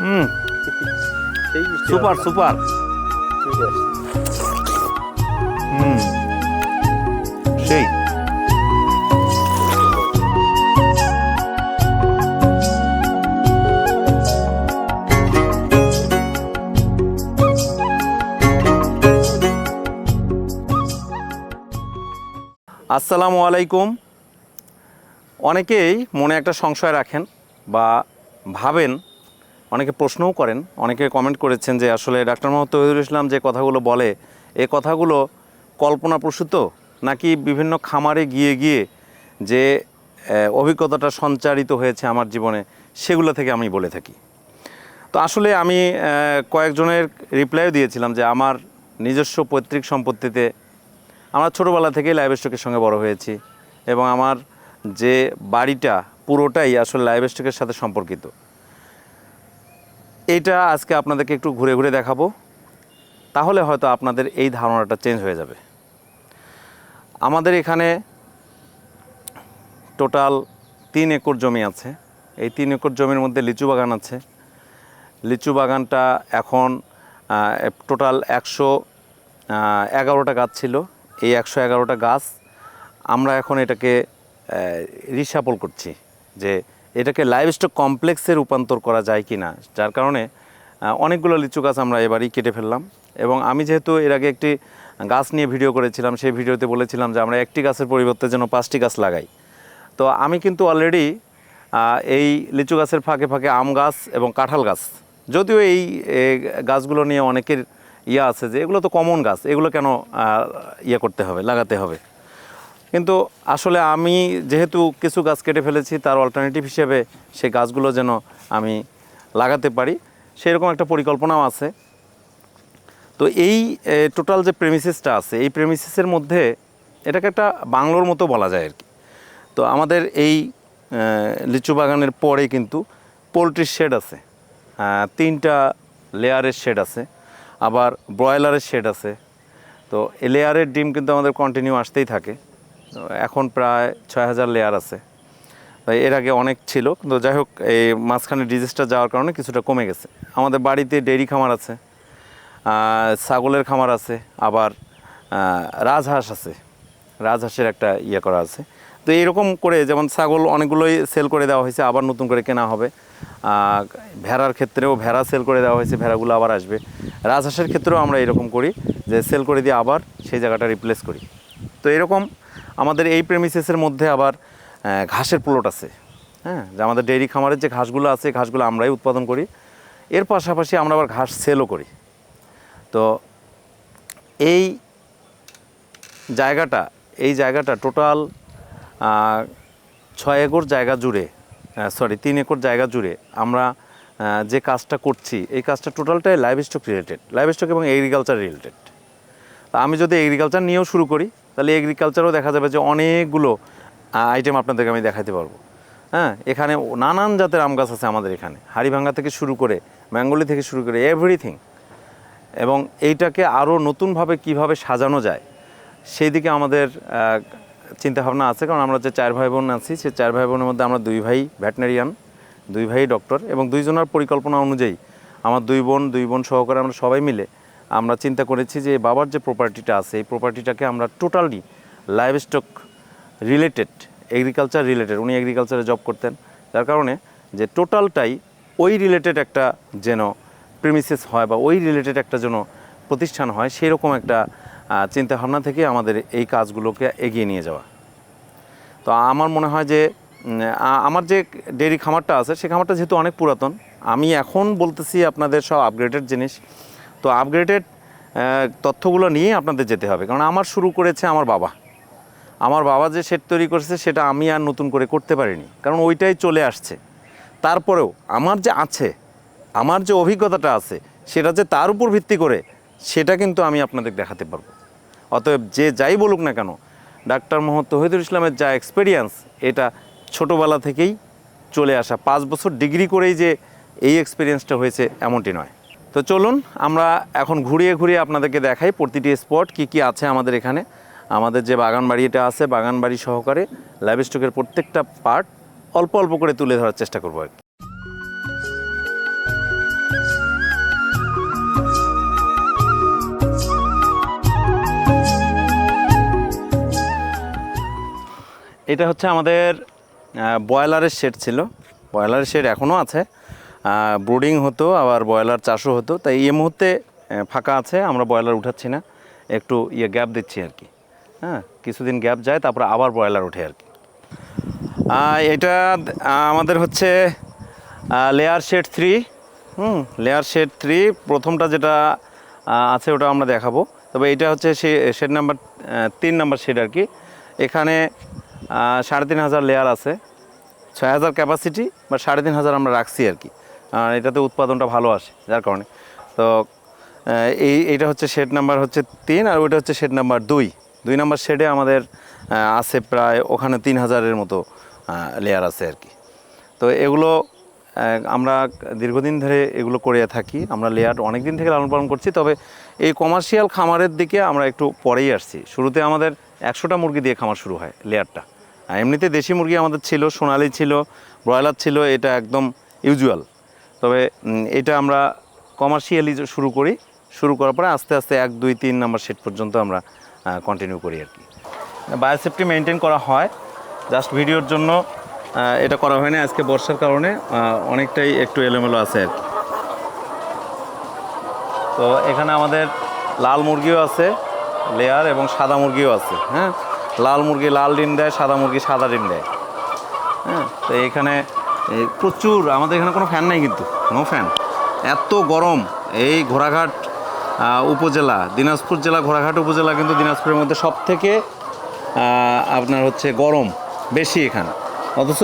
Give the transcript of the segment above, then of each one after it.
হুম। Super super. হুম। সেই। আসসালামু আলাইকুম। অনেকেই মনে একটা সংশয় রাখেন বা ভাবেন অনেকে প্রশ্নও করেন, অনেকে কমেন্ট করেছেন যে আসলে ডাক্তার মোহাম্মদ তহিদুল ইসলাম যে কথাগুলো বলে, এ কথাগুলো কল্পনাপ্রসূত নাকি বিভিন্ন খামারে গিয়ে গিয়ে যে অভিজ্ঞতাটা সঞ্চারিত হয়েছে আমার জীবনে, সেগুলো থেকে আমি বলে থাকি। তো আসলে আমি কয়েকজনের রিপ্লাইও দিয়েছিলাম যে আমার নিজস্ব পৈতৃক সম্পত্তিতে আমরা ছোটোবেলা থেকেই লাইভ স্টকের সঙ্গে বড় হয়েছি এবং আমার যে বাড়িটা পুরোটাই আসলে লাইভ স্টকের সাথে সম্পর্কিত। এইটা আজকে আপনাদেরকে একটু ঘুরে ঘুরে দেখাবো। তাহলে হয়তো আপনাদের এই ধারণাটা চেঞ্জ হয়ে যাবে। আমাদের এখানে টোটাল তিন একর জমি আছে। এই তিন একর জমির মধ্যে লিচু বাগান আছে। লিচু বাগানটা এখন টোটাল একশো এগারোটা গাছ ছিল। এই একশো এগারোটা গাছ আমরা এখন এটাকে রিসাপল করছি। যে এটাকে লাইভ স্টক কমপ্লেক্সে রূপান্তর করা যায় কি না যার কারণে অনেকগুলো লিচু গাছ আমরা এবারই কেটে ফেললাম। এবং আমি যেহেতু এর আগে একটি গাছ নিয়ে ভিডিও করেছিলাম, সেই ভিডিওতে বলেছিলাম যে আমরা একটি গাছের পরিবর্তে যেন পাঁচটি গাছ লাগাই। তো আমি কিন্তু অলরেডি এই লিচু গাছের ফাঁকে ফাঁকে আম গাছ এবং কাঁঠাল গাছ, যদিও এই গাছগুলো নিয়ে অনেকের ইয়ে আছে যে এগুলো তো কমন গাছ, এগুলো কেন ইয়ে করতে হবে, লাগাতে হবে? কিন্তু আসলে আমি যেহেতু কিছু গাছ কেটে ফেলেছি, তার অল্টারনেটিভ হিসেবে সেই গাছগুলো যেন আমি লাগাতে পারি, সেরকম একটা পরিকল্পনাও আছে। তো এই টোটাল যে প্রেমিসিসটা আছে, এই প্রেমিসিসের মধ্যে এটাকে একটা বাংলোর মতো বলা যায় আর কি। তো আমাদের এই লিচু বাগানের পরে কিন্তু পোলট্রির শেড আছে তিনটা লেয়ারের শেড আছে, আবার ব্রয়লারের শেড আছে। তো এই লেয়ারের ডিম কিন্তু আমাদের কন্টিনিউ আসতেই থাকে। এখন প্রায় ছয় হাজার লেয়ার আছে। এর আগে অনেক ছিল, কিন্তু যাই হোক, এই মাঝখানে ডিজিজটা যাওয়ার কারণে কিছুটা কমে গেছে। আমাদের বাড়িতে ডেইরি খামার আছে ছাগলের খামার আছে, আবার রাজহাঁস আছে। রাজহাঁসের একটা ইয়ে করা আছে। তো এইরকম করে যেমন ছাগল অনেকগুলোই সেল করে দেওয়া হয়েছে, আবার নতুন করে কেনা হবে। ভেড়ার ক্ষেত্রেও ভেড়া সেল করে দেওয়া হয়েছে, ভেড়াগুলো আবার আসবে। রাজহাঁসের ক্ষেত্রেও আমরা এরকম করি যে সেল করে দিয়ে আবার সেই জায়গাটা রিপ্লেস করি। তো এরকম আমাদের এই প্রেমিসেসের মধ্যে আবার ঘাসের প্লট আছে। হ্যাঁ যে আমাদের ডেইরি খামারের যে ঘাসগুলো আছে ঘাসগুলো আমরাই উৎপাদন করি। এর পাশাপাশি আমরা আবার ঘাস সেলও করি। তো এই জায়গাটা এই জায়গাটা টোটাল ছয় একর জায়গা জুড়ে সরি তিন একর জায়গা জুড়ে আমরা যে কাজটা করছি, এই কাজটা টোটালটাই livestock related livestock এবং এগ্রিকালচার রিলেটেড আমি যদি এগ্রিকালচার নিয়েও শুরু করি তাহলে এগ্রিকালচারও দেখা যাবে যে অনেকগুলো আইটেম আপনাদেরকে আমি দেখাতে পারব। হ্যাঁ এখানে নানান জাতের আম গাছ আছে আমাদের এখানে। হাড়িভাঙ্গা থেকে শুরু করে ম্যাঙ্গোলি থেকে শুরু করে এভরিথিং এবং এইটাকে আরও নতুনভাবে কীভাবে সাজানো যায় সেই দিকে আমাদের চিন্তাভাবনা আছে। কারণ আমরা যে চার ভাই বোন আছি সেই চার ভাই বোনের মধ্যে আমরা দুই ভাই ভ্যাটেনারিয়ান দুই ভাই ডক্টর এবং দুইজনের পরিকল্পনা অনুযায়ী, আমার দুই বোন দুই বোন সহকারে আমরা সবাই মিলে আমরা চিন্তা করেছি যে বাবার যে প্রপার্টিটা আছে, এই প্রপার্টিটাকে আমরা totally livestock related agriculture related উনি এগ্রিকালচারে জব করতেন। যার কারণে যে টোটালটাই ওই রিলেটেড একটা যেন প্রিমিসেস হয় বা ওই রিলেটেড একটা যেন প্রতিষ্ঠান হয় সেই রকম একটা চিন্তাভাবনা থেকে আমাদের এই কাজগুলোকে এগিয়ে নিয়ে যাওয়া। তো আমার মনে হয় যে আমার যে ডেয়ারি খামারটা আছে সেই খামারটা যেহেতু অনেক পুরাতন, আমি এখন বলতেছি আপনাদের সব আপগ্রেডেড জিনিস। তো আপগ্রেডেড তথ্যগুলো নিয়ে আপনাদের যেতে হবে। কারণ আমার শুরু করেছে আমার বাবা। আমার বাবা যে সেট তৈরি করেছে, সেটা আমি আর নতুন করে করতে পারিনি। কারণ ওইটাই চলে আসছে। তারপরেও আমার যে আছে, আমার যে অভিজ্ঞতাটা আছে, সেটা যে তার উপর ভিত্তি করে, সেটা কিন্তু আমি আপনাদের দেখাতে পারব। অতএব যে যাই বলুক না কেন, ডাক্তার মোহাম্মদ তহিদুল ইসলামের যা এক্সপেরিয়েন্স এটা ছোটোবেলা থেকেই চলে আসা, পাঁচ বছর ডিগ্রি করেই যে এই এক্সপিরিয়েন্সটা হয়েছে, এমনটি নয়। তো চলুন, আমরা এখন ঘুরিয়ে ঘুরিয়ে আপনাদেরকে দেখাই প্রতিটি স্পট কি কি আছে আমাদের এখানে। আমাদের যে বাগান বাড়িটা আছে বাগান বাড়ি সহকারে লাইভস্টকের প্রত্যেকটা পার্ট অল্প অল্প করে তুলে ধরার চেষ্টা করব আর কি। এটা হচ্ছে আমাদের ব্রয়লারের শেড ছিল। ব্রয়লারের শেড এখনও আছে। ব্রুডিং হতো, আবার ব্রয়লার চাষও হতো। তাই এই মুহূর্তে ফাঁকা আছে, আমরা ব্রয়লার উঠাচ্ছি না। একটু ইয়ে গ্যাপ দিচ্ছি আর কি। হ্যাঁ কিছুদিন গ্যাপ যায়, তারপর আবার ব্রয়লার ওঠে আর কি। এটা আমাদের হচ্ছে লেয়ার শেড থ্রি হুম লেয়ার শেড থ্রি প্রথমটা যেটা আছে ওটা আমরা দেখাবো। তবে এটা হচ্ছে সে শেড নাম্বার তিন নাম্বার শেড আর কি। এখানে সাড়ে তিন হাজার লেয়ার আছে। ছয় হাজার ক্যাপাসিটি বা সাড়ে তিন হাজার আমরা রাখছি আর কি। আর এটাতে উৎপাদনটা ভালো আসে, যার কারণে। তো এই, এইটা হচ্ছে শেড নাম্বার হচ্ছে তিন আর ওইটা হচ্ছে শেড নাম্বার দুই। দুই নাম্বার শেডে আমাদের আছে প্রায় ওখানে তিন হাজারের মতো লেয়ার আছে আর কি। তো এগুলো আমরা দীর্ঘদিন ধরে এগুলো করে থাকি। আমরা লেয়ার অনেক দিন থেকে লালন পালন করছি, তবে এই কমার্শিয়াল খামারের দিকে আমরা একটু পরেই আসছি। শুরুতে আমাদের একশোটা মুরগি দিয়ে খামার শুরু হয় লেয়ারটা এমনিতে দেশি মুরগি আমাদের ছিল, সোনালি ছিল, ব্রয়লার ছিল, এটা একদম ইউজুয়াল তবে এটা আমরা কমার্শিয়ালি শুরু করি, শুরু করার পরে আস্তে আস্তে এক, দুই, তিন নাম্বার সেট পর্যন্ত আমরা কন্টিনিউ করি আর কি। বায়োসেফটি মেনটেন করা হয়। জাস্ট ভিডিওর জন্য এটা করা হয়নি আজকে বর্ষার কারণে অনেকটাই একটু এলোমেলো আছে আর কি। তো এখানে আমাদের লাল মুরগিও আছে লেয়ার এবং সাদা মুরগিও আছে হ্যাঁ? লাল মুরগি লাল ডিম দেয়, সাদা মুরগি সাদা ডিম দেয় হ্যাঁ? তো এখানে প্রচুর, আমাদের এখানে কোনো ফ্যান নেই কিন্তু নো ফ্যান এত গরম, এই ঘোড়াঘাট উপজেলা, দিনাজপুর জেলা ঘোড়াঘাট উপজেলা কিন্তু দিনাজপুরের মধ্যে সব থেকে আপনার হচ্ছে গরম বেশি এখানে। অথচ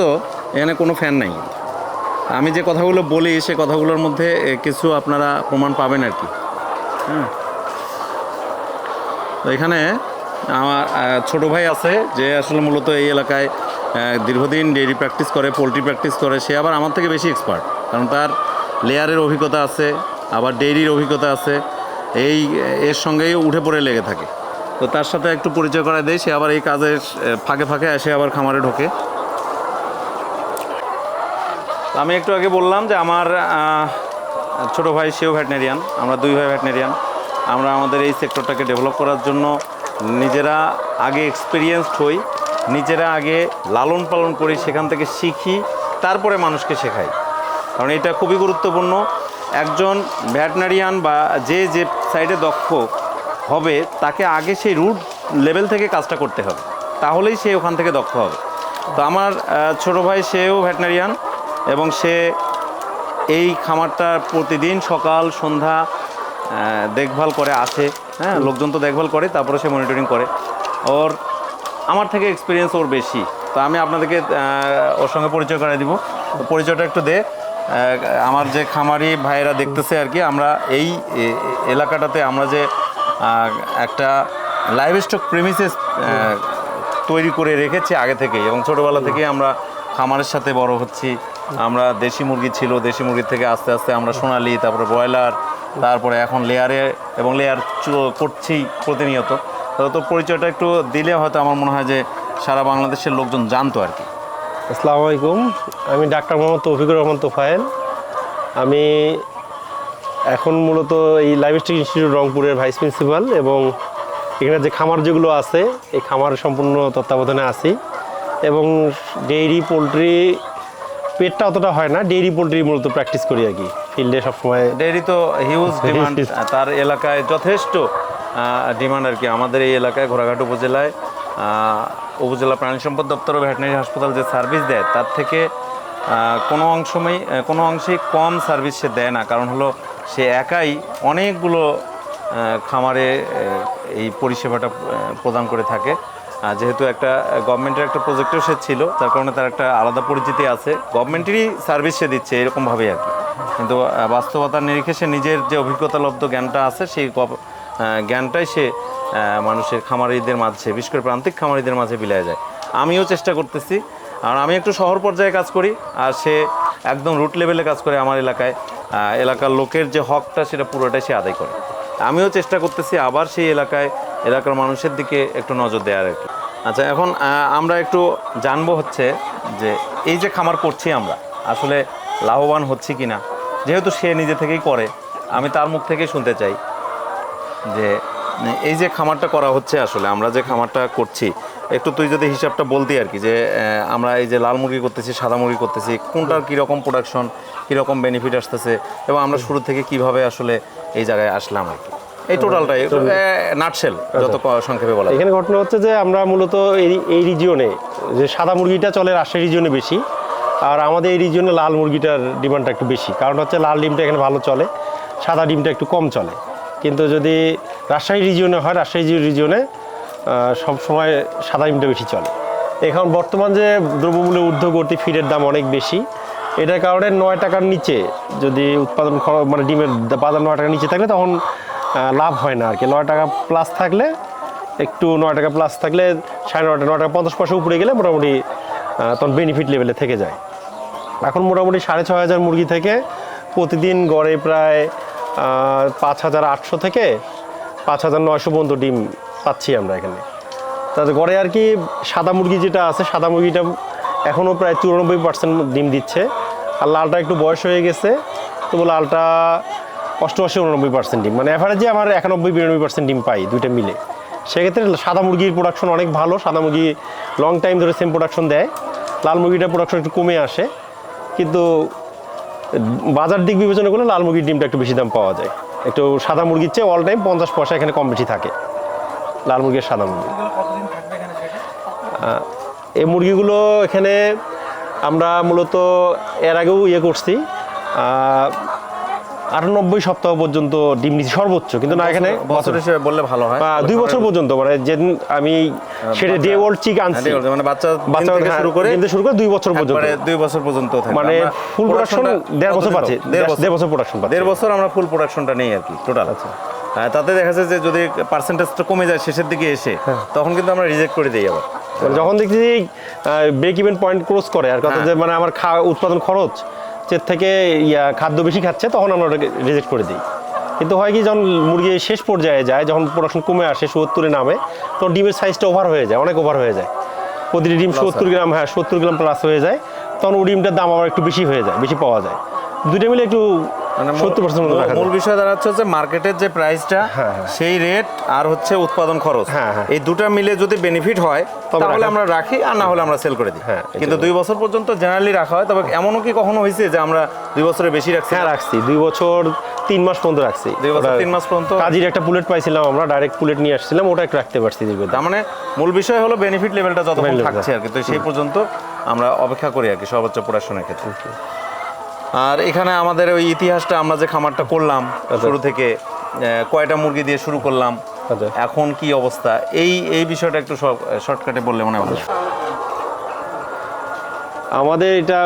এখানে কোনো ফ্যান নাই কিন্তু। আমি যে কথাগুলো বলি, সে কথাগুলোর মধ্যে কিছু আপনারা প্রমাণ পাবেন আর কি। হ্যাঁ তো এখানে আমার ছোট ভাই আছে, যে আসলে মূলত এই এলাকায় দীর্ঘদিন ডেইরি প্র্যাকটিস করে পোলট্রি প্র্যাকটিস করে, সে আবার আমার থেকে বেশি এক্সপার্ট কারণ তার লেয়ারের অভিজ্ঞতা আছে, আবার ডেইরির অভিজ্ঞতা আছে, এই, এর সঙ্গেই উঠে পড়ে লেগে থাকে। তো তার সাথে একটু পরিচয় করা দেয় সে আবার এই কাজের ফাঁকে ফাঁকে এসে আবার খামারে ঢোকে। আমি একটু আগে বললাম যে আমার ছোট ভাই, সেও ভ্যাটনেরিয়ান আমরা দুই ভাই ভ্যাটনেরিয়ান আমরা আমাদের এই সেক্টরটাকে ডেভেলপ করার জন্য নিজেরা আগে এক্সপিরিয়েন্সড হই, নিজেরা আগে লালন পালন করি, সেখান থেকে শিখি, তারপরে মানুষকে শেখাই। কারণ এটা খুবই গুরুত্বপূর্ণ। একজন ভ্যাটনারিয়ান বা যে যে সাইডে দক্ষ হবে, তাকে আগে সেই রুট লেভেল থেকে কাজটা করতে হবে। তাহলেই সে ওখান থেকে দক্ষ হবে। তো আমার ছোট ভাই সেও ভ্যাটনারিয়ান এবং সে এই খামারটা প্রতিদিন সকাল, সন্ধ্যা দেখভাল করে আসে হ্যাঁ লোকজন তো দেখভাল করে, তারপরে সে মনিটরিং করে। ওর, আমার থেকে এক্সপিরিয়েন্স ওর বেশি। তো আমি আপনাদেরকে ওর সঙ্গে পরিচয় করে দিব। পরিচয়টা একটু দে। আমার যে খামারি ভাইয়েরা দেখতেছে আর কি, আমরা এই এলাকাটাতে আমরা যে একটা লাইভ স্টক প্রেমিসেস তৈরি করে রেখেছি আগে থেকেই এবং ছোটোবেলা থেকেই আমরা খামারের সাথে বড় হচ্ছি। আমরা দেশি মুরগি ছিল, দেশি মুরগির থেকে আস্তে আস্তে আমরা সোনালি, তারপরে ব্রয়লার তারপরে এখন লেয়ারে এবং লেয়ার করছি প্রতিনিয়ত। তো পরিচয়টা একটু দিলে হয়তো আমার মনে হয় যে সারা বাংলাদেশের লোকজন জানতো আর কি। আসসালামু আলাইকুম। আমি ডাক্তার মোহাম্মদ তৌফিকুর রহমান তোফায়েল। আমি এখন মূলত এই লাইভস্টিক ইনস্টিটিউট রংপুরের ভাইস প্রিন্সিপাল এবং এখানে যে খামার যেগুলো আছে, এই খামার সম্পূর্ণ তত্ত্বাবধানে আছি। এবং ডেইরি পোলট্রি পেটটা অতটা হয় না ডেইরি পোলট্রি মূলত প্র্যাকটিস করি আর কি। ফিল্ডে সবসময় ডেইরি তো হিউজ ডিমান্ড তার এলাকায় যথেষ্ট ডিমান্ড আর কি। আমাদের এই এলাকায় ঘোড়াঘাট উপজেলায় উপজেলা প্রাণী সম্পদ দপ্তর ও ভেটেনারি হাসপাতাল যে সার্ভিস দেয় তার থেকে কোনো অংশমই কোনো অংশেই কম সার্ভিস সে দেয় না। কারণ হলো সে একাই অনেকগুলো খামারে এই পরিষেবাটা প্রদান করে থাকে। যেহেতু একটা গভর্নমেন্টের একটা প্রজেক্টেও সে ছিল তার কারণে তার একটা আলাদা পরিচিতি আছে। গভর্নমেন্টেরই সার্ভিস সে দিচ্ছে এরকমভাবেই আর কি। কিন্তু বাস্তবতার নিরিখে সে নিজের যে অভিজ্ঞতালব্ধ জ্ঞানটা আছে, সেই জ্ঞানটাই সে মানুষের খামারিদের মাঝে, বিশেষ করে প্রান্তিক খামারিদের মাঝে বিলায় যায়। আমিও চেষ্টা করতেছি। আর আমি একটু শহর পর্যায়ে কাজ করি, আর সে একদম রুট লেভেলে কাজ করে আমার এলাকায়। এলাকার লোকের যে হকটা, সেটা পুরোটাই সে আদায় করে। আমিও চেষ্টা করতেছি আবার সেই এলাকায়, এলাকার মানুষের দিকে একটু নজর দেওয়ার আর কি। আচ্ছা এখন আমরা একটু জানব হচ্ছে যে, এই যে খামার করছি আমরা, আসলে লাভবান হচ্ছি কি না যেহেতু সে নিজে থেকেই করে আমি তার মুখ থেকেই শুনতে চাই যে এই যে খামারটা করা হচ্ছে আসলে আমরা যে খামারটা করছি একটু তুই যদি হিসাবটা বলতি আর কি যে আমরা এই যে লাল মুরগি করতেছি সাদা মুরগি করতেছি কোনটার কীরকম প্রোডাকশন কীরকম বেনিফিট আসতেছে এবং আমরা শুরু থেকে কীভাবে আসলে এই জায়গায় আসলাম আর কি। এই টোটালটাই নাটসেল নাটশেল যত সংক্ষেপে বলা। এখানে ঘটনা হচ্ছে যে আমরা মূলত এই এই রিজিয়নে যে সাদা মুরগিটা চলে রাজশাহী রিজিয়নে বেশি আর আমাদের এই রিজিয়নে লাল মুরগিটার ডিমান্ডটা একটু বেশি। কারণ হচ্ছে লাল ডিমটা এখানে ভালো চলে, সাদা ডিমটা একটু কম চলে। কিন্তু যদি রাজশাহী রিজিয়নে হয়, রাজশাহী রিজিয়নে সব সময় সাদা ডিমটা বেশি চলে। এখন বর্তমান যে দ্রব্যমূল্যের ঊর্ধ্বগতি ফিডের দাম অনেক বেশি। এটার কারণে নয় টাকার নিচে যদি উৎপাদন মানে ডিমের বাজার নয় টাকার নিচে থাকলে তখন লাভ হয় না আর কি নয় টাকা প্লাস থাকলে, একটু নয় টাকা প্লাস থাকলে সাড়ে নয় টাকা নয় টাকা পঞ্চাশ পয়সা উপরে গেলে মোটামুটি তখন বেনিফিট লেভেলে থেকে যায়। এখন মোটামুটি সাড়ে ছ হাজার মুরগি থেকে প্রতিদিন গড়ে প্রায় পাঁচ হাজার আটশো থেকে পাঁচ হাজার নয়শো পর্যন্ত ডিম পাচ্ছি আমরা এখানে। তাতে গড়ে আর কি সাদা মুরগি যেটা আছে, সাদা মুরগিটা এখনও প্রায় চুরানব্বই পার্সেন্ট ডিম দিচ্ছে। আর লালটা একটু বয়স হয়ে গেছে তবু লালটা অষ্টআশি, উননব্বই পার্সেন্ট ডিম। মানে অ্যাভারেজে আমার একানব্বই, বিরানব্বই পার্সেন্ট ডিম পাই দুইটা মিলে। সেক্ষেত্রে সাদা মুরগির প্রোডাকশন অনেক ভালো, সাদা মুরগি লং টাইম ধরে সেম প্রোডাকশন দেয়। লাল মুরগিটার প্রোডাকশন একটু কমে আসে। কিন্তু বাজার দিক বিবেচনা করলে লাল মুরগির ডিমটা একটু বেশি দাম পাওয়া যায়। একটু সাদা মুরগির চেয়ে অল টাইম পঞ্চাশ পয়সা এখানে কম বেশি থাকে। লাল মুরগির সাদা মুরগি। এই মুরগিগুলো এখানে আমরা মূলত এর আগেও ইয়ে করছি। আটানব্বই সপ্তাহ পর্যন্ত ডিম সর্বোচ্চ কিন্তু না এখানে বছর হিসেবে বললে ভালো হয় দুই বছর পর্যন্ত মানে যেদিন আমি সেটা ডে ওল্ড চিক হ্যাঁ, আনছি মানে বাচ্চা বাচ্চা থেকে শুরু করে শুরু করে দুই বছর পর্যন্ত দুই বছর পর্যন্ত। মানে ফুল প্রোডাকশন দেড় বছর পাচ্ছে দেড় বছর প্রোডাকশন পাচ্ছে দেড় বছর আমরা ফুল প্রোডাকশনটা নেই আর কি টোটাল আচ্ছা। তাতে দেখা যাচ্ছে যে যদি পার্সেন্টেজটা কমে যায় শেষের দিকে এসে হ্যাঁ। তখন কিন্তু আমরা রিজেক্ট করে দিই আবার মানে যখন দেখছি ব্রেক ইভেন পয়েন্ট ক্রস করে আর কথা হ্যাঁ। যে মানে আমার খা- উৎপাদন খরচ এর থেকে ইয়া খাদ্য বেশি খাচ্ছে তখন আমরা ওটাকে রিজেক্ট করে দিই। কিন্তু হয় কি যখন মুরগি শেষ পর্যায়ে যায় যখন প্রোডাকশন কমে আসে সত্তরে নামে তখন ডিমের সাইজটা ওভার হয়ে যায় অনেক ওভার হয়ে যায়। প্রতিটি ডিম সত্তর গ্রাম হ্যাঁ সত্তর গ্রাম প্লাস হয়ে যায় তখন ওই ডিমটার দাম আবার একটু বেশি হয়ে যায় বেশি পাওয়া যায়। দুইটা মিলে একটু মানে সত্তর পার্সেন্ট রাখা মূল বিষয় দাঁড়াচ্ছে হচ্ছে মার্কেটের যে প্রাইসটা হ্যাঁ, হ্যাঁ। সেই রেট আর হচ্ছে উৎপাদন খরচ। হ্যাঁ। এই দুটা মিলে যদি বেনিফিট হয় তাহলে আমরা রাখি আর না হলে আমরা সেল করে দিই। হ্যাঁ, কিন্তু দুই বছর পর্যন্ত জেনারেলি রাখা হয় তবে এমনও কি কখনো হয়েছে যে আমরা দুই বছরের বেশি রাখছি? হ্যাঁ রাখছি। দুই বছর তিন মাস পর্যন্ত রাখছি। দুই বছর তিন মাস পর্যন্ত কাজের একটা পুলেট পাইছিলাম আমরা ডাইরেক্ট পুলেট নিয়ে আসছিলাম ওটা একটু রাখতে পারছি দীর্ঘদিন। তার মানে মূল বিষয় হলো বেনিফিট লেভেলটা যতক্ষণ থাকছে আর কি। তো সেই পর্যন্ত আমরা অপেক্ষা করি আর কি সর্বোচ্চ প্রোডাকশনের ক্ষেত্রে। আর এখানে আমাদের ওই ইতিহাসটা আমরা যে খামারটা করলাম শুরু থেকে কয়টা মুরগি দিয়ে শুরু করলাম আচ্ছা। এখন কি অবস্থা? এই এই বিষয়টা একটু শর্টকাটে বললে মনে হয় ভালো আমাদের এটা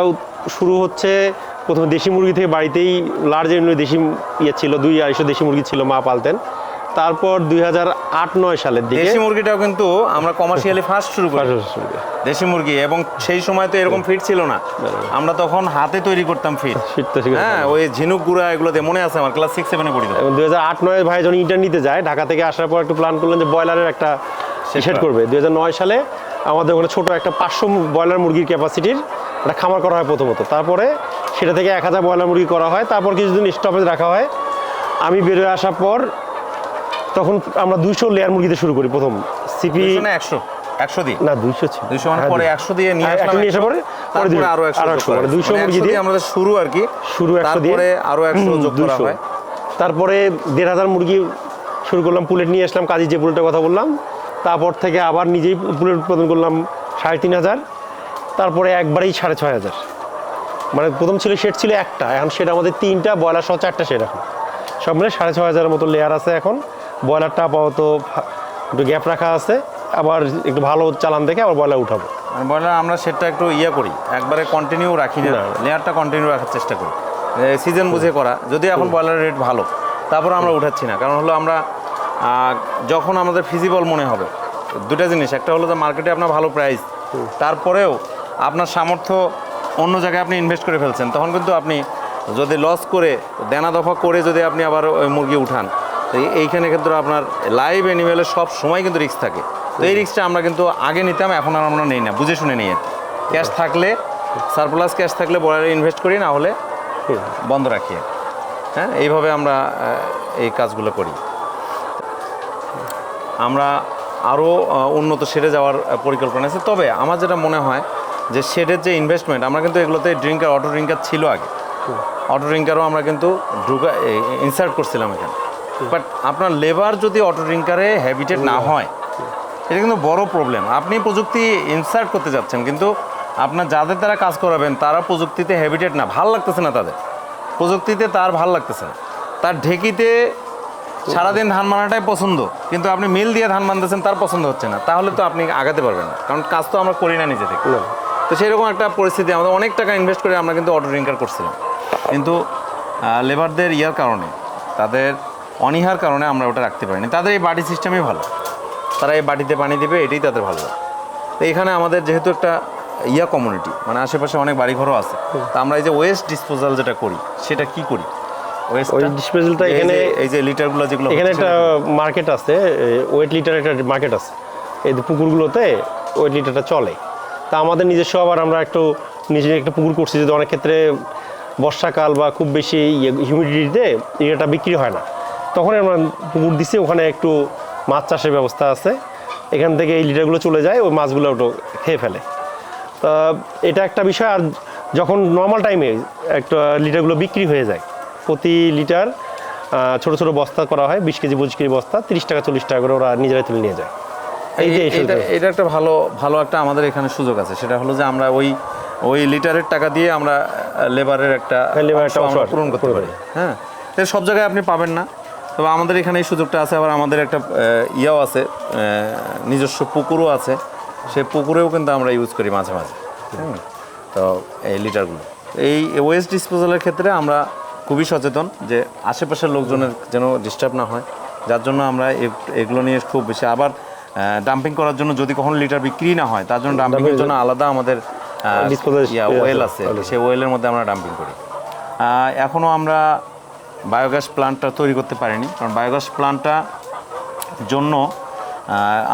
শুরু হচ্ছে প্রথমে দেশি মুরগি থেকে বাড়িতেই লার্জ দেশি ইয়ে ছিল দুই আড়াইশো দেশি মুরগি ছিল মা পালতেন। তারপর দুই হাজার আট নয় সালের দিকে দেশি মুরগিটাও কিন্তু আমরা কমার্শিয়ালি ফার্স্ট শুরু করি। দেশি মুরগি এবং সেই সময় তো এরকম ফিট ছিল না। আমরা তখন হাতে তৈরি করতাম ফিট হ্যাঁ ওই ঝিনুক গুঁড়া এগুলো দিয়ে মনে আছে আমার? ক্লাস সিক্স সেভেনে পড়ি দুই হাজার আট নয় ভাই যখন ইন্টার নিতে যায় ঢাকা থেকে আসার পর একটু প্ল্যান করলেন যে ব্রয়লারের একটা সেট। করবে। দুই হাজার নয় সালে আমাদের ওখানে ছোট একটা পাঁচশো ব্রয়লার মুরগির ক্যাপাসিটির একটা খামার করা হয় প্রথমত। তারপরে সেটা থেকে এক হাজার ব্রয়লার মুরগি করা হয়। তারপর কিছুদিন স্টপেজ রাখা হয়। আমি বেরোয় আসার পর তখন আমরা দুইশো লেয়ার মুরগিতে শুরু করি প্রথম। সিপি না একশো? একশো না দুইশো ছিল। দুইশো মানে হ্যাঁ, পরে একশো দিয়ে নিয়ে হ্যাঁ, আসলাম নিয়ে আসার পরে পরে তারপরে আরও একশো মানে দুইশো মুরগি দিয়ে আমাদের শুরু আর কি। শুরু একশো দিয়ে। তারপরে আরও একশো হুম, যোগ করা হয়। তারপরে দেড় হাজার মুরগি শুরু করলাম পুলেট নিয়ে আসলাম কাজী যে পুলেটের কথা বললাম। তারপর থেকে আবার নিজেই পুলেট উৎপাদন করলাম সাড়ে তিন হাজার। তারপরে একবারেই সাড়ে ছয় হাজার। মানে প্রথম ছিল শেড ছিল একটা। এখন সেটা আমাদের তিনটা ব্রয়লার সহ চারটা শেড এখন। সব মিলে সাড়ে ছয় হাজারের মতো লেয়ার আছে এখন। ব্রয়লারটা আপাতত একটু গ্যাপ রাখা আছে আবার একটু ভালো চালান দেখে আবার ব্রয়লার উঠাবো। আর বলে আমরা সেটা একটু ইয়ে করি একবারে কন্টিনিউ রাখি না না। লেয়ারটা কন্টিনিউ রাখার চেষ্টা করি। সিজন বুঝে করা যদি এখন ব্রয়লারের রেট ভালো তারপর আমরা উঠাচ্ছি না। কারণ হলো আমরা যখন আমাদের ফিজিবল মনে হবে দুটা জিনিস একটা হলো যে মার্কেটে আপনার ভালো প্রাইস তারপরেও আপনার সামর্থ্য অন্য জায়গায় আপনি ইনভেস্ট করে ফেলছেন তখন কিন্তু আপনি যদি লস করে দেনা দফা করে যদি আপনি আবার ওই মুরগি উঠান তো এইখানে ক্ষেত্রে আপনার লাইভ অ্যানিমেলের সব সময় কিন্তু রিস্ক থাকে। তো এই রিস্কটা আমরা কিন্তু আগে নিতাম এখন আর আমরা নেই না বুঝে শুনে নিই ক্যাশ থাকলে সারপ্লাস ক্যাশ থাকলে বড়ারে ইনভেস্ট করি না হলে বন্ধ রাখি। হ্যাঁ এইভাবে আমরা এই কাজগুলো করি। আমরা আরও উন্নত শেডে যাওয়ার পরিকল্পনা আছে। তবে আমার যেটা মনে হয় যে শেডের যে ইনভেস্টমেন্ট আমরা কিন্তু এগুলোতে ড্রিঙ্কার অটো ড্রিঙ্কার ছিল আগে। অটো ড্রিঙ্কারও আমরা কিন্তু ঢুকা ইনসার্ট করছিলাম এখানে। বাট আপনার লেবার যদি অটো ড্রিঙ্কারে হ্যাবিটেড না হয় এটা কিন্তু বড় প্রবলেম আপনি প্রযুক্তি ইনসার্ট করতে যাচ্ছেন কিন্তু আপনার যাদের তারা কাজ করাবেন তারা প্রযুক্তিতে হ্যাবিটেড না। ভালো লাগতেছে না তাদের। প্রযুক্তিতে তার ভালো লাগতেছে না। তার ঢেকিতে সারাদিন ধান মানাটাই পছন্দ কিন্তু আপনি মিল দিয়ে ধান মানতেছেন তার পছন্দ হচ্ছে না। তাহলে তো আপনি আগাতে পারবেন না। কারণ কাজ তো আমরা করি না নিজে থেকে। তো সেরকম একটা পরিস্থিতি আমাদের অনেক টাকা ইনভেস্ট করে আমরা কিন্তু অটো ড্রিঙ্কার করছিলাম। কিন্তু লেবারদের ইয়ার কারণে তাদের অনীহার কারণে আমরা ওটা রাখতে পারি পারিনি। তাদের এই বাটি সিস্টেমই ভালো। তারা এই বাটিতে পানি দেবে এটাই তাদের ভালো। তো এখানে আমাদের যেহেতু একটা ইয়া কমিউনিটি মানে আশেপাশে অনেক বাড়িঘরও আছে তা আমরা এই যে ওয়েস্ট ডিসপোজাল যেটা করি সেটা কি করি? ওয়েস্ট ওই disposalটা এখানে- এই যে লিটারগুলো যেগুলো এখানে একটা মার্কেট আছে ওয়েট লিটার একটা মার্কেট আছে। এই পুকুরগুলোতে ওয়েট লিটারটা চলে। তা আমাদের নিজস্ব আবার আমরা একটু নিজে একটা পুকুর করছি যদি অনেক ক্ষেত্রে বর্ষাকাল বা খুব বেশি হিউমিডিটিতে এটা বিক্রি হয় না। তখন আমরা পুকুর দিছি ওখানে একটু মাছ চাষের ব্যবস্থা আছে। এখান থেকে এই লিটারগুলো চলে যায় ওই মাছগুলো ওটা খেয়ে ফেলে। তা এটা একটা বিষয় আর যখন নর্মাল টাইমে একটা লিটারগুলো বিক্রি হয়ে যায় প্রতি লিটার ছোট ছোট বস্তা করা হয় বিশ কেজি পঁচিশ কেজি বস্তা তিরিশ টাকা চল্লিশ টাকা করে ওরা নিজেরাই তুলে নিয়ে যায়। এই যে এটা একটা ভালো ভালো একটা আমাদের এখানে সুযোগ আছে। সেটা হলো যে আমরা ওই ওই লিটারের টাকা দিয়ে আমরা লেবারের একটা হ্যাঁ, একটা অংশ পূরণ করতে পারি। হ্যাঁ সব জায়গায় আপনি পাবেন না। তবে আমাদের এখানে এই সুযোগটা আছে আবার আমাদের একটা ইয়েও আছে নিজস্ব পুকুরও আছে। সেই পুকুরেও কিন্তু আমরা ইউজ করি মাঝে মাঝে। তো এই লিটারগুলো। এই ওয়েস্ট ডিসপোজালের ক্ষেত্রে আমরা খুবই সচেতন যে আশেপাশের লোকজনের যেন ডিস্টার্ব না হয়। যার জন্য আমরা এগুলো নিয়ে খুব বেশি আবার ডাম্পিং করার জন্য যদি কখনো লিটার বিক্রি না হয় তার জন্য ডাম্পিংয়ের জন্য আলাদা আমাদের ওয়েল আছে, সেই ওয়েলের মধ্যে আমরা ডাম্পিং করি। এখনও আমরা বায়োগ্যাস প্লান্টটা তৈরি করতে পারিনি। কারণ বায়োগ্যাস প্লান্টটা জন্য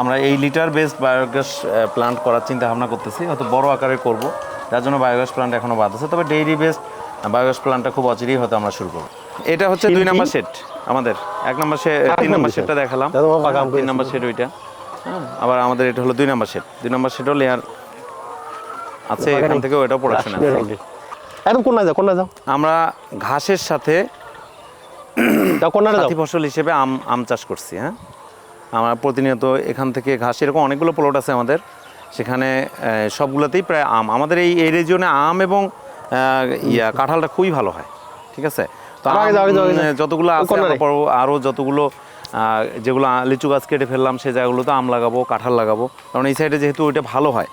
আমরা এই লিটার বেসড বায়োগ্যাস প্লান্ট করার চিন্তা ভাবনা করতেছি। হয়তো বড় আকারে করব। যার জন্য বায়োগ্যাস প্লান্ট এখনও বাদ আছে। তবে ডেইরি বেসড বায়োগ্যাস প্লান্টটা খুব অচিরেই হয়তো আমরা শুরু করব। এটা হচ্ছে দুই নাম্বার সেট আমাদের। এক নাম্বার সে তিন নাম্বার সেটটা দেখালাম। তিন। নাম্বার সেট ওইটা। হ্যাঁ, আবার আমাদের এটা হলো দুই নাম্বার সেট দুই নাম্বার সেটও লেয়ার আছে এখান থেকেও এটাও প্রোডাকশন আছে একদম কোন যাও কোন যাও? আমরা ঘাসের সাথে সাথী ফসল হিসেবে আম আম চাষ করছি হ্যাঁ? আমরা প্রতিনিয়ত এখান থেকে ঘাস এরকম অনেকগুলো প্লট আছে আমাদের। সেখানে সবগুলোতেই প্রায় আম। আমাদের এই এই রিজিয়নে আম এবং ইয়া কাঁঠালটা খুবই ভালো হয় ঠিক আছে? তো যতগুলো আছে কোনারে। আরও যতগুলো যেগুলো লিচু গাছ কেটে ফেললাম সেই জায়গাগুলোতে আম লাগাবো কাঁঠাল লাগাবো। কারণ এই সাইডে যেহেতু ওইটা ভালো হয়।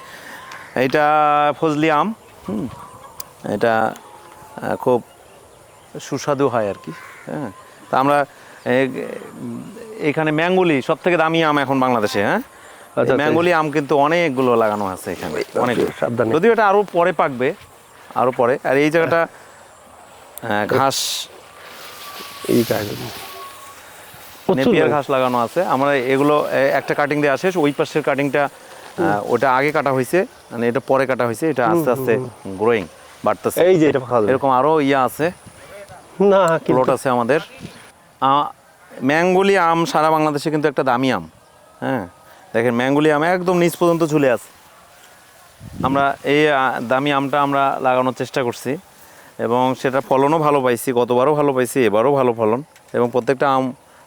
এটা ফজলি আম হুম? এটা খুব সুস্বাদু হয় আর কি হ্যাঁ? তা আমরা এখানে ম্যাঙ্গুলি সব থেকে দামি আম এখন বাংলাদেশে হ্যাঁ? আচ্ছা, ম্যাঙ্গুলি আম কিন্তু অনেকগুলো লাগানো আছে এখানে অনেক সাবধানে। যদিও এটা আরও পরে পাকবে আরও পরে। আর এই জায়গাটা ঘাস। এই কাজ নেপিয়ার ঘাস লাগানো আছে। আমরা এগুলো একটা কাটিং দিয়ে আসে ওই পাশের কাটিংটা ওটা আগে কাটা হয়েছে মানে এটা পরে কাটা হয়েছে এটা আস্তে আস্তে গ্রোয়িং বাড়তেছে। এই যে এটা। এরকম আরও ইয়া আছে। না প্লট আছে আমাদের। ম্যাঙ্গোলি আম সারা বাংলাদেশে কিন্তু একটা দামি আম হ্যাঁ? দেখেন, ম্যাঙ্গোলি আম একদম নিচ পর্যন্ত ঝুলে আছে। আমরা এই দামি আমটা আমরা লাগানোর চেষ্টা করছি এবং সেটা ফলনও ভালো পাইছি, গতবারও ভালো পাইছি, এবারও ভালো ফলন এবং প্রত্যেকটা আম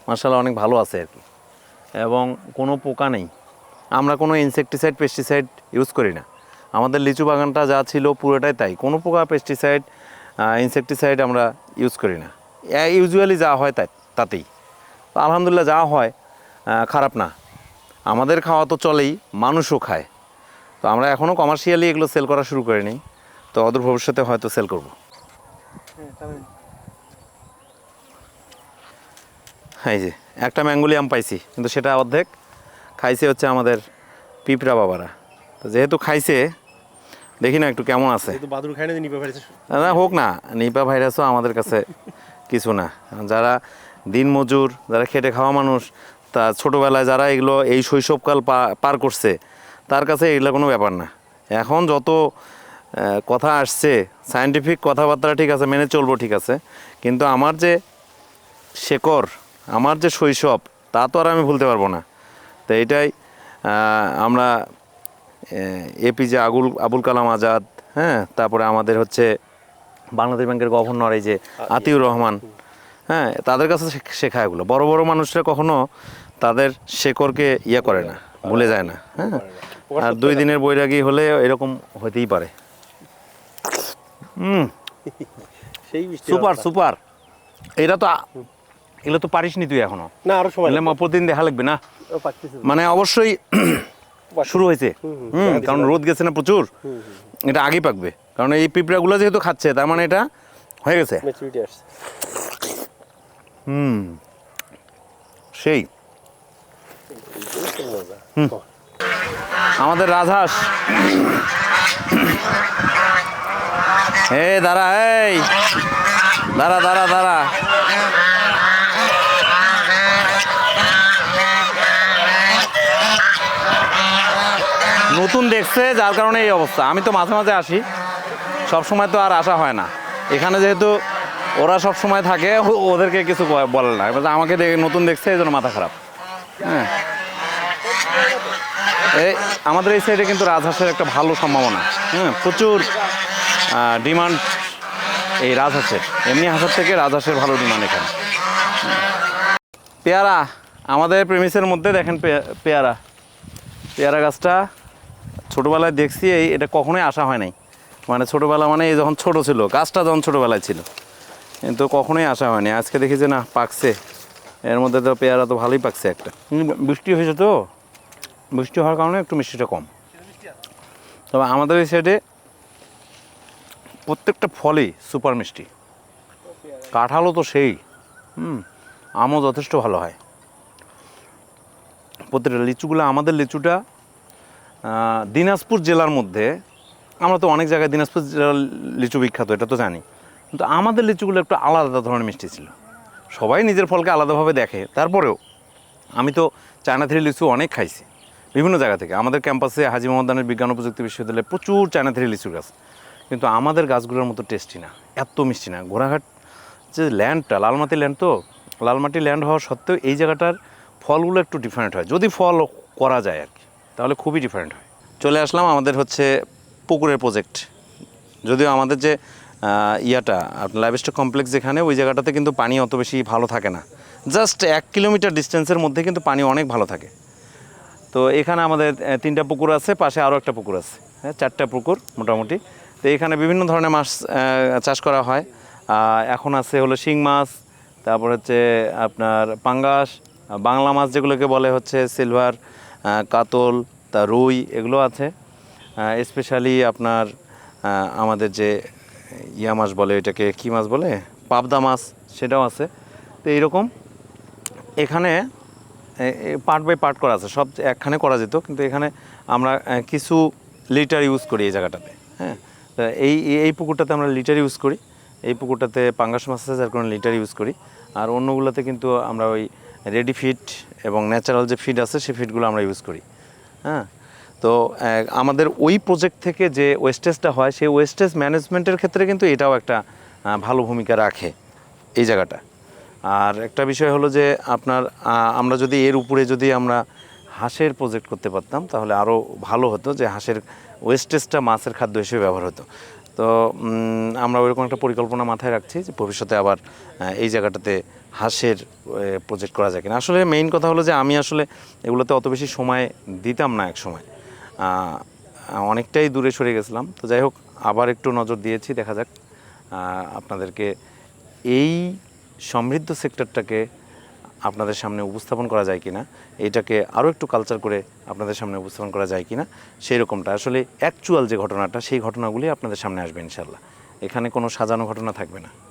মার্শাল্লাহ অনেক ভালো আছে আর কি। এবং কোনো পোকা নেই। আমরা কোনো ইনসেকটিসাইড পেস্টিসাইড ইউজ করি না। আমাদের লিচু বাগানটা যা ছিল পুরোটাই তাই। কোনো পোকা পেস্টিসাইড ইনসেকটিসাইড আমরা ইউজ করি না। ইউজুয়ালি যা হয় তাই। তাতেই। তো আলহামদুলিল্লাহ যা হয় খারাপ না। আমাদের খাওয়া তো চলেই মানুষও খায়। তো আমরা এখনও কমার্শিয়ালি এগুলো সেল করা শুরু করিনি। তো অদূর ভবিষ্যতে হয়তো সেল করব। এই যে একটা ম্যাঙ্গুলি আম পাইছি কিন্তু সেটা অর্ধেক খাইছে হচ্ছে আমাদের পিঁপড়া বাবারা। তো যেহেতু খাইছে দেখি না একটু কেমন আছে। না হোক না নিপা ভাইরাসও আমাদের কাছে কিছু না। যারা দিনমজুর যারা খেটে খাওয়া মানুষ তা ছোটোবেলায় যারা এগুলো এই শৈশবকাল পা- পার করছে তার কাছে এগুলো কোনো ব্যাপার না। এখন যত কথা আসছে সায়েন্টিফিক কথাবার্তা ঠিক আছে মেনে চলবো ঠিক আছে কিন্তু আমার যে শেকর আমার যে শৈশব তা তো আর আমি ভুলতে পারব না। তো এটাই আমরা এপিজে আগুল আবুল কালাম আজাদ হ্যাঁ তারপরে আমাদের হচ্ছে বাংলাদেশ ব্যাংকের গভর্নর এই যে আতিউর রহমান হ্যাঁ তাদের কাছে শেখ- এগুলো। বড় বড় মানুষরা কখনো তাদের শেকড়কে ইয়ে করে না ভুলে যায় না হ্যাঁ? আর দুই দিনের বৈরাগী হলে এরকম হতেই পারে। হুম। Super super. এটা তো এগুলো তো পারিস নি তুই এখনও। না আরও সময় প্রতিদিন দেখা লাগবে না। মানে অবশ্যই শুরু হয়েছে। হুম কারণ রোদ গেছে না প্রচুর। এটা আগেই পাকবে। কারণ এই পিঁপড়াগুলো যেহেতু খাচ্ছে তার মানে এটা হয়ে গেছে। ম্যাচুরিটি আসছে। হুম। সেই। আমাদের রাজহাঁস। এ, দাঁড়া, এই। দাঁড়া দাঁড়া দাঁড়া। নতুন দেখছে, যার কারণে এই অবস্থা। আমি তো মাঝে মাঝে আসি। সব সময় তো আর আসা হয় না। এখানে যেহেতু ওরা সব সময় থাকে ওদেরকে কিছু বলে না। এবার আমাকে নতুন দেখছে, এই জন্য মাথা খারাপ। হ্যাঁ। এই, আমাদের এই সাইডে কিন্তু রাজহাঁসের একটা ভালো সম্ভাবনা। হ্যাঁ প্রচুর ডিমান্ড এই রাজহাঁসের। এমনি হাঁসের থেকে রাজহাঁসের ভালো ডিমান্ড এখানে। পেয়ারা, আমাদের প্রেমিসের মধ্যে দেখেন পেয়ারা। পেয়ারা গাছটা ছোটোবেলায় দেখছি, এই, এটা কখনোই আসা হয় নাই। মানে ছোটোবেলা মানে এই যখন ছোট ছিল, গাছটা যখন ছোটোবেলায় ছিল। কিন্তু কখনোই আসা হয়নি। আজকে দেখি যে না, পাকছে। এর মধ্যে তো পেয়ারা তো ভালোই পাকছে একটা। বৃষ্টি হয়েছে তো। বৃষ্টি হওয়ার কারণে একটু মিষ্টিটা কম। তবে আমাদের এই সাইডে প্রত্যেকটা ফলই সুপার মিষ্টি। কাঁঠালও তো সেই। হুম, আমও যথেষ্ট ভালো হয়। প্রত্যেকটা লিচুগুলো, আমাদের লিচুটা দিনাজপুর জেলার মধ্যে, আমরা তো অনেক জায়গায় দিনাজপুর জেলার লিচু বিখ্যাত, এটা তো জানি। কিন্তু আমাদের লিচুগুলো একটু আলাদা ধরনের মিষ্টি ছিল। সবাই নিজের ফলকে আলাদাভাবে দেখে। তারপরেও আমি তো চায়না থ্রি লিচু অনেক খাইছি, বিভিন্ন জায়গা থেকে। আমাদের ক্যাম্পাসে হাজি মোহাম্মদানের বিজ্ঞান ও প্রযুক্তি বিশ্ববিদ্যালয়ে প্রচুর চায়না থ্রি লিচুর গাছ। কিন্তু আমাদের গাছগুলোর মতো টেস্টি না, এত মিষ্টি না। ঘোড়াঘাট যে ল্যান্ডটা, লালমাটি ল্যান্ড তো, লালমাটি ল্যান্ড হওয়া সত্ত্বেও এই জায়গাটার ফলগুলো একটু ডিফারেন্ট হয়। যদি ফল করা যায় আর কি, তাহলে খুবই ডিফারেন্ট হয়। চলে আসলাম আমাদের হচ্ছে পুকুরের প্রজেক্ট যদিও আমাদের যে ইয়াটা লাইভ স্টক কমপ্লেক্স যেখানে, ওই জায়গাটাতে কিন্তু পানি অত বেশি ভালো থাকে না। জাস্ট এক কিলোমিটার ডিস্টেন্সের মধ্যে কিন্তু পানি অনেক ভালো থাকে। তো এখানে আমাদের তিনটা পুকুর আছে, পাশে আরও একটা পুকুর আছে। হ্যাঁ চারটা পুকুর মোটামুটি। তো এখানে বিভিন্ন ধরনের মাছ চাষ করা হয়। এখন আছে হলো শিং মাছ, তারপর হচ্ছে আপনার পাঙ্গাস বাংলা মাছ যেগুলোকে বলে হচ্ছে সিলভার কাতল, তা রুই, এগুলো আছে। স্পেশালি আপনার আমাদের যে ইয়া মাছ বলে, এটাকে কী মাছ বলে? পাবদা মাছ, সেটাও আছে। তো এইরকম এখানে পার্ট বাই পার্ট করা আছে। সব একখানে করা যেত, কিন্তু এখানে আমরা কিছু লিটার ইউজ করি এই জায়গাটাতে হ্যাঁ? এই, এই- পুকুরটাতে আমরা লিটার ইউজ করি। এই পুকুরটাতে পাঙ্গাস মাছ আছে, যার কারণে লিটার ইউজ করি। আর অন্যগুলোতে কিন্তু আমরা ওই রেডি ফিড এবং ন্যাচারাল যে ফিড আছে সেই ফিডগুলো আমরা ইউজ করি হ্যাঁ? তো আমাদের ওই প্রজেক্ট থেকে যে ওয়েস্টেজটা হয়, সেই ওয়েস্টেজ ম্যানেজমেন্টের ক্ষেত্রে কিন্তু এটাও একটা ভালো ভূমিকা রাখে এই জায়গাটা। আর একটা বিষয় হলো যে আপনার আমরা যদি এর উপরে যদি আমরা হাঁসের প্রজেক্ট করতে পারতাম, তাহলে আরও ভালো হতো যে হাঁসের ওয়েস্টেজটা মাছের খাদ্য হিসেবে ব্যবহার হতো। তো আমরা ওইরকম একটা পরিকল্পনা মাথায় রাখছি যে ভবিষ্যতে আবার এই জায়গাটাতে হাঁসের প্রজেক্ট করা যায় কিনা। আসলে মেইন কথা হলো যে আমি আসলে এগুলোতে অত বেশি সময় দিতাম না এক সময়। অনেকটাই দূরে সরে গেছিলাম। তো যাই হোক, আবার একটু নজর দিয়েছি, দেখা যাক আপনাদেরকে এই সমৃদ্ধ সেক্টরটাকে আপনাদের সামনে উপস্থাপন করা যায় কিনা এটাকে আরও একটু কালচার করে আপনাদের সামনে উপস্থাপন করা যায় কিনা সেই রকমটা আসলে অ্যাকচুয়াল যে ঘটনাটা, সেই ঘটনাগুলি আপনাদের সামনে আসবে ইনশাল্লাহ এখানে কোনো সাজানো ঘটনা থাকবে না।